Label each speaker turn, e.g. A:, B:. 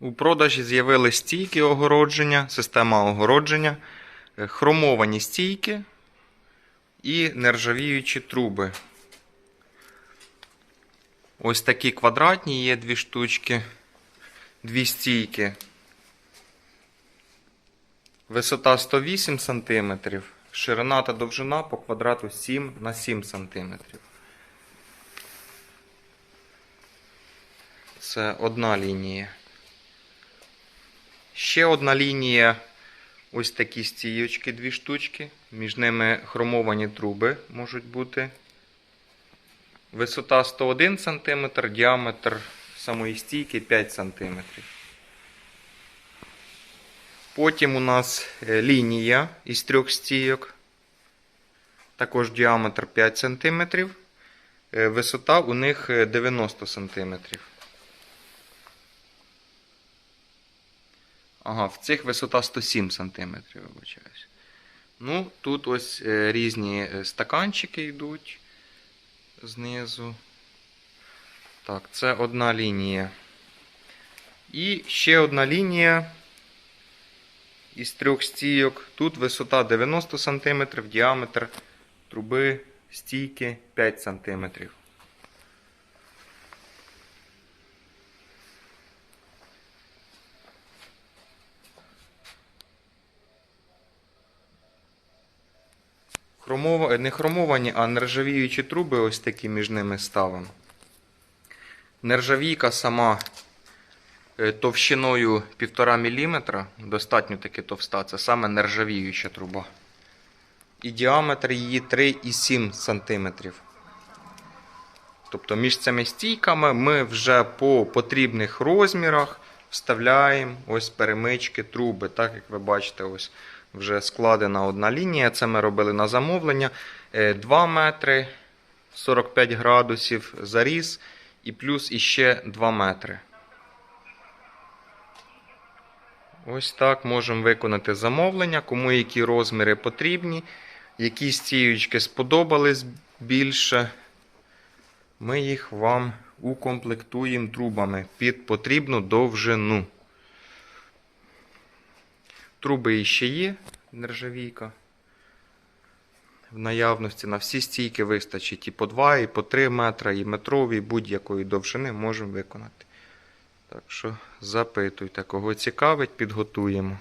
A: У продажі з'явились стійки огородження, система огородження, е, хромовані стійки і нержавіючі труби. Ось такі квадратні є дві штучки, дві стійки. Висота 108 см, ширина та довжина по квадрату 7 на 7 см. Це одна лінія. Ще одна лінія. Ось такі стійочки, дві штучки. Між ними хромовані труби можуть бути. Висота 101 см, діаметр самої стійки 5 см. Потім у нас е, лінія із трьох стійок. Також діаметр 5 см. Е, Висота у них е, 90 см. Ага, в цих висота 107 см, вибачаюсь. Ну, тут ось е, різні е, стаканчики йдуть знизу. Так, це одна лінія. І ще одна лінія із трьох стійок. Тут висота 90 см, діаметр труби стійки 5 см. Хромова... Не хромовані, а нержавіючі труби ось такі між ними ставимо. Нержавійка сама е, товщиною 1,5 мм, достатньо таки товста, це саме нержавіюча труба. І діаметр її 3,7 см. Тобто між цими стійками ми вже по потрібних розмірах вставляємо ось перемички труби. Так як ви бачите, ось вже складена одна лінія. Це ми робили на замовлення. Е, 2 метри 45 градусів заріз і плюс іще 2 метри. Ось так можемо виконати замовлення, кому які розміри потрібні, які стіючки сподобались більше. Ми їх вам укомплектуємо трубами під потрібну довжину. Труби іще є, нержавійка. В наявності на всі стійки вистачить і по 2, і по 3 метри, і метрові, будь-якої довжини можемо виконати. Так що запитуйте, кого цікавить, підготуємо.